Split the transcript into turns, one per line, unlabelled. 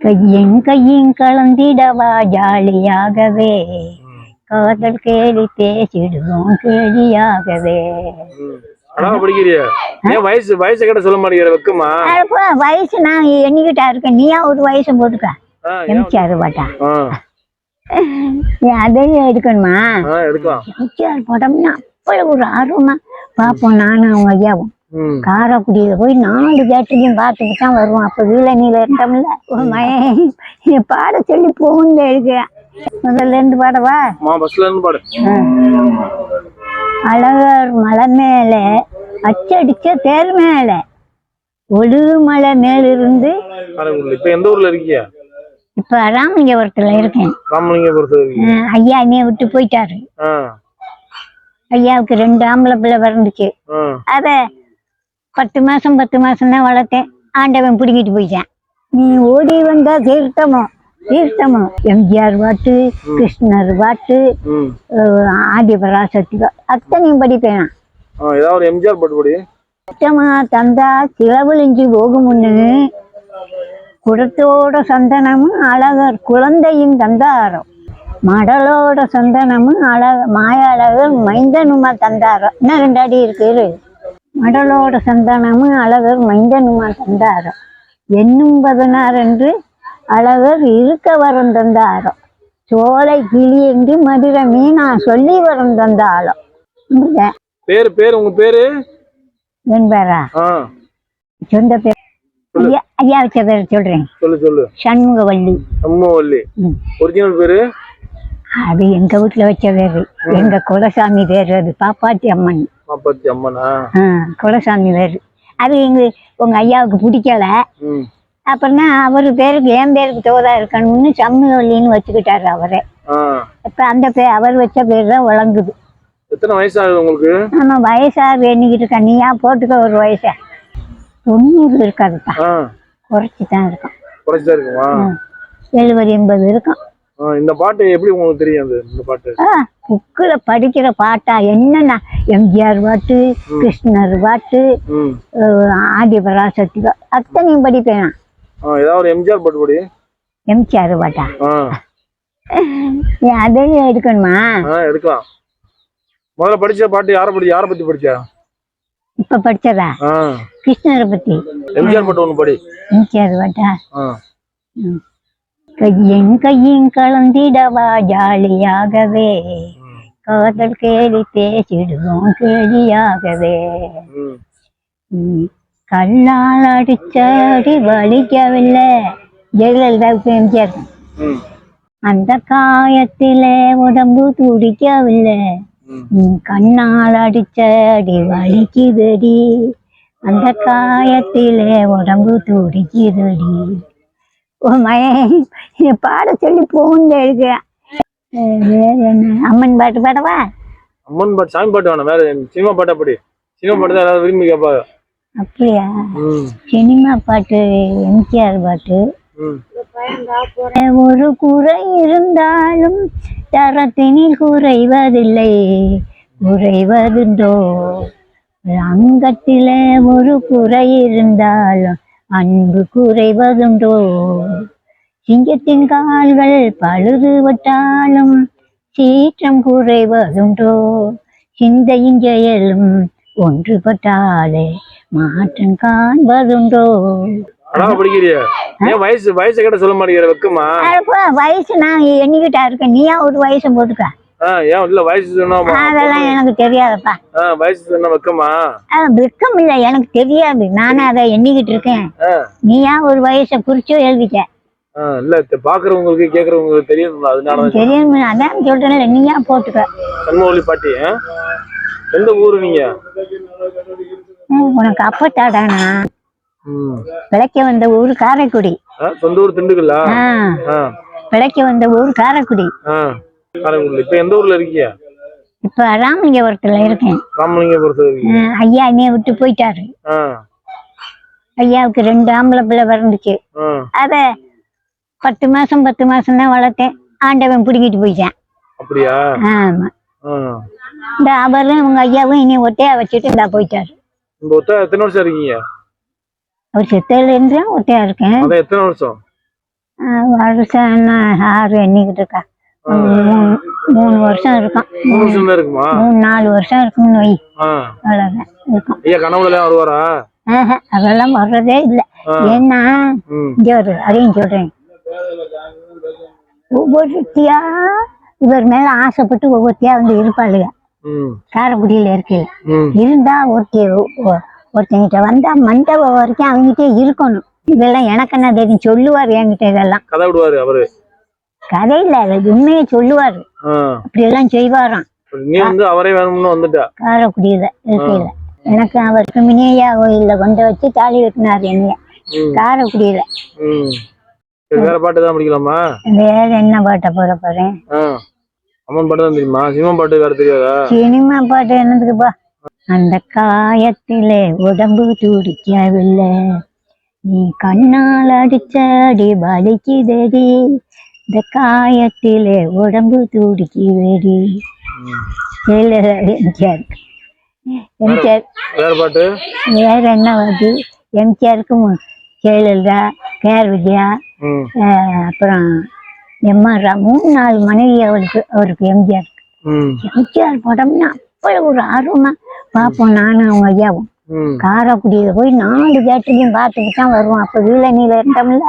கையும் கையும் கலந்திடவா ஜாலியாகவே. காதல் கேலி பேசிடுவோம் கேலியாகவே.
வயசு வயசு கிட்ட சொல்ல மாட்டேங்கிற வெக்கமா?
வயசு நான் எண்ணிக்கிட்டா இருக்கேன். நீயா ஒரு வயசு போட்டுக்க? எம்ஜிஆர் பாட்டா அதையும் எடுக்கணுமா? எம்ஜிஆர் படம்னா அவ்வளவு ஒரு ஆர்வமா பார்ப்போம். நானும் அவங்க ஐயாவும். காரைக்குடியில போய் நாலு தேட்டரையும் பார்த்துட்டு தான் வருவோம் அப்ப வீழனியில இருந்தோம்ல ஒரு என்னை பாட சொல்லி போகுங்க இருக்கிறேன் முதல்ல இருந்து பாடவா?
பஸ்ல இருந்து பாடு.
அழகர் மலை மேல அச்சடிச்ச தேர் மேல ஒழு மலை மேலிருந்து
காரைக்குடியில இப்ப எந்த ஊர்ல இருக்கியா?
இப்ப ராமலிங்கபுரத்துல இருக்கேன்.
ராமலிங்கபுரத்துல
ஐயா என்னைய விட்டு போயிட்டாரு. ஐயாவுக்கு ரெண்டு ஆம்பளை பிள்ளை பிறந்துச்சு. அத பத்து மாசம் பத்து மாசம் தான் வளர்த்தேன். ஆண்டவன் பிடிங்கிட்டு போயிட்டான். நீ ஓடி வந்தா தீர்த்தமோ? தீர்த்தமோ? எம்ஜிஆர் பாட்டு கிருஷ்ணர் பாட்டு ஆதிபராசக்தி அத்தனையும் படிப்பேன்
ஏதாவது எம்ஜிஆர் பாட்டு படி.
சுத்தமா தந்தா சிலவழிஞ்சு போகுமுன்னு குடத்தோட சந்தனமும் அழகர் குழந்தையும் தந்தாரம். மடலோட சந்தனமும் அழக மாய அழகர் மைந்தனுமா தந்தாரம். இன்னும் ரெண்டு அடி இருக்கு இரு. மடலோட சந்தனமும் அழகர் மைந்தனுமா தந்தாரம் என்னும் பதினாறு என்று அழகர் இருக்க வரம் தந்தாரம் சோலை கிளி என்று மதுரை மீனா சொல்லி வரம் தந்தாலும்
பேரு பேரு உங்க பேரு?
என்பரா.
ஆ.
சொந்த பேர் ஐயா ஐயா வச்ச பேர் சொல்றேன்.
சொல்லு சொல்லு.
சண்முகவல்லி. ம்.
ஒரிஜினல் பேரு?
அது எங்க வீட்டுல வச்ச பேரு எங்க குலசாமி பேரு அது பாப்பாத்தி அம்மன்.
மாப்பாத்தி அம்மனா?
குலசாமி பேரு அது எங்க உங்க ஐயாவுக்கு பிடிக்கல. அப்புறம்னா அவர் பேருக்கு என் பேருக்கு தோதா இருக்கணும்னு சண்முகவல்லின்னு வச்சுக்கிட்டாரு அவரே. இப்ப அந்த பேர் அவர் வச்ச பேர் தான் வழங்குது
எத்தனை வயசு ஆகுது உங்களுக்கு?
நம்ம வயசா வேணிக்கிட்டு இருக்க. நீயா போட்டுக்க ஒரு வயசா? தொண்ணூறு இருக்காதுப்பா. குறைச்சி தான் இருக்கும்.
குறைச்சுதான் இருக்குமா?
எழுபது எண்பது இருக்கும்.
இந்த பாட்டு எப்படி உங்களுக்கு தெரியும் அது இந்த பாட்டு?
புக்கில் படிக்கிற பாட்டா என்னென்ன எம்ஜிஆர் பாட்டு கிருஷ்ணர் பாட்டு ஆதிபராசக்தி அத்தனையும் படிப்பேன்?
ஏதாவது எம்ஜிஆர் பாட்டு படி.
எம்ஜிஆர் பாட்டா? அதையும் எடுக்கணுமா?
எடுக்கலாம். முதல்ல படிச்ச பாட்டு யாரை படி யாரை பத்தி படிச்சா?
இப்ப படிச்சதா? கிருஷ்ணரை பத்தி.
எம்ஜிஆர் பாட்டு ஒன்று படி.
எம்ஜிஆர் பாட்டா? கையும் கையும் கலந்திடவா ஜாலியாகவே. காதல் கேலி பேசிடுவோம் கேலியாகவே. கல்லால் அடிச்ச அடி வலிக்கவில்லை. ஜெயலலிதாவுக்கு எம்ஜிஆர் அந்த காயத்திலே உடம்பு துடிக்கவில்லை. கண்ணால் அடிச்ச அடி வலிக்குதடி. அந்த காயத்திலே உடம்பு துடிக்குதடி. ஓ மயன் என்னை பாட சொல்லி போகுங்க இருக்கிறேன் வேற என்ன? அம்மன் பாட்டு பாடவா?
அம்மன் பாட்டு சாமி பாட்டு வேணாம். வேற சினிமா பாட்டா படி. சினிமா பாட்டு தான் எல்லாரும் விரும்பி கேட்பாங்க.
அப்படியா? சினிமா பாட்டு எம்ஜிஆர் பாட்டு. ஒரு குறை இருந்தாலும் தரத்தினில் குறைவதில்லை. குறைவதுண்டோ? அங்கத்திலே ஒரு குறை இருந்தாலும் அன்பு குறைவதுண்டோ? சிங்கத்தின் கால்கள் பழுது விட்டாலும் சீற்றம் குறைவதுண்டோ? சிந்தையின் செயலும் ஒன்றுபட்டாலே மாற்றம் காண்பதுண்டோ?
வயசு வயசு கிட்ட சொல்ல மாட்டேங்கிற
வயசு நான் எண்ணிக்கிட்டா இருக்கேன். நீயா ஒரு வயசு போட்டுக்க.
ஏன் இல்ல வயசு சொன்னா
அதெல்லாம் எனக்கு தெரியாதப்பா.
வயசு சொன்னா வெக்கமா?
வெக்கம் இல்லை எனக்கு தெரியாது. நானே அதை எண்ணிக்கிட்டு இருக்கேன்.
ஆ.
நீயா ஒரு வயசை குறிச்சோ எழுதிக்க.
இல்ல பாக்குறவங்களுக்கு கேக்குறவங்களுக்கு தெரியும் அதனால தான்
தெரியும் அதான் சொல்றேன்ல நீயா போட்டுக்க?
பாட்டி ஆ? எந்த ஊரு நீங்க?
உனக்கு அப்பத்தாடானா பிழைக்க வந்த ஊர் காரைக்குடி.
சொந்த ஊர் திண்டுக்கல்லா?
பிழைக்க வந்த ஊர் காரைக்குடி.
ஆ காரைக்குடியில் இப்ப எந்த ஊர்ல இருக்கீங்க?
இப்ப ராமலிங்கபுரத்துல இருக்கேன்.
ராமலிங்கபுரத்துல இருக்கீங்க.
ஐயா என்னைய விட்டு போயிட்டாரு. ஐயாவுக்கு ரெண்டு ஆம்பளை பிள்ளை பிறந்துச்சு. அத பத்து மாசம் பத்து மாசம் தான் வளர்த்தேன். ஆண்டவன் பிடிங்கிட்டு போயிட்டான்.
அப்படியா?
ஆமா. இந்த அவரும் உங்க ஐயாவும் இனி ஒத்தையா வச்சுட்டு இந்தா போயிட்டாரு.
இந்த ஒத்த எத்தனை வருஷம் இருக்கீங்க?
அவர் செத்தையில இருந்து ஒத்தையா இருக்கேன்.
எத்தனை வருஷம்?
வருஷம் ஆறு எண்ணிக்கிட்டு இருக்கா. மூணு வருஷம் இருக்கும்
மூணு வருஷம் தான் இருக்குமா?
மூணு நாலு வருஷம் இருக்கும்னு வை. இருக்கும்.
ஐயா கனவுல எல்லாம் வருவாரா?
அதெல்லாம் வர்றதே இல்லை. ஏன்னா இங்கே ஒரு அதையும் சொல்றேன். ஒவ்வொருத்தியா இவர் மேல ஆசைப்பட்டு ஒவ்வொருத்தியா வந்து இருப்பாளுங்க காரைக்குடியில இருக்கு இருந்தா ஒருத்தி ஒருத்தங்கிட்ட வந்தா மண்டபம் வரைக்கும் அவங்ககிட்ட இருக்கணும். இதெல்லாம் எனக்கு என்ன தெரியும் சொல்லுவார் என்கிட்ட இதெல்லாம்.
கதை விடுவாரு அவரு.
கதையில உண்மையை சொல்லுவார். அப்படி எல்லாம் செய்வாராம்.
நீ வந்து அவரே வேணும்னு வந்துட்டா?
காரைக்குடியில இருக்கையில எனக்கு அவருக்கு மினியா கோயில்ல கொண்டு வச்சு தாலி கட்டினார் என்னைய.
ம்.
காரைக்குடியில.
வேற பாட்டு தான் படிக்கலாமா
வேற என்ன பாட்ட போட போறேன்?
அம்மன் பாட்டு தான் தெரியுமா? சிவன் பாட்டு வேற தெரியாதா?
சினிமா பாட்டு என்னதுக்குப்பா? அந்த காயத்திலே உடம்பு துடிக்கவில்லை. நீ கண்ணால் அடிச்ச அடி வலிக்குதடி. இந்த காயத்திலே உடம்பு துடிக்குதடி
ம்.
எம்ஜிஆர். எம்ஜிஆர்.
வேற
என்ன வருது எம்ஜிஆருக்கு ஜெயலலிதா கேஆர் விஜயா அப்புறம் எம்ஆர் மூணு நாலு மனைவி அவருக்கு அவருக்கு எம்ஜிஆர். எம்ஜிஆர் படம்னா அவ்வளவு ஒரு ஆர்வமா பார்ப்போம் நானும் அவங்க ஐயாவும். காரைக்குடியில போய் நாலு தேட்டரையும் பார்த்துட்டு தான் வருவோம். அப்போ வீழனியில இருந்தோம்ல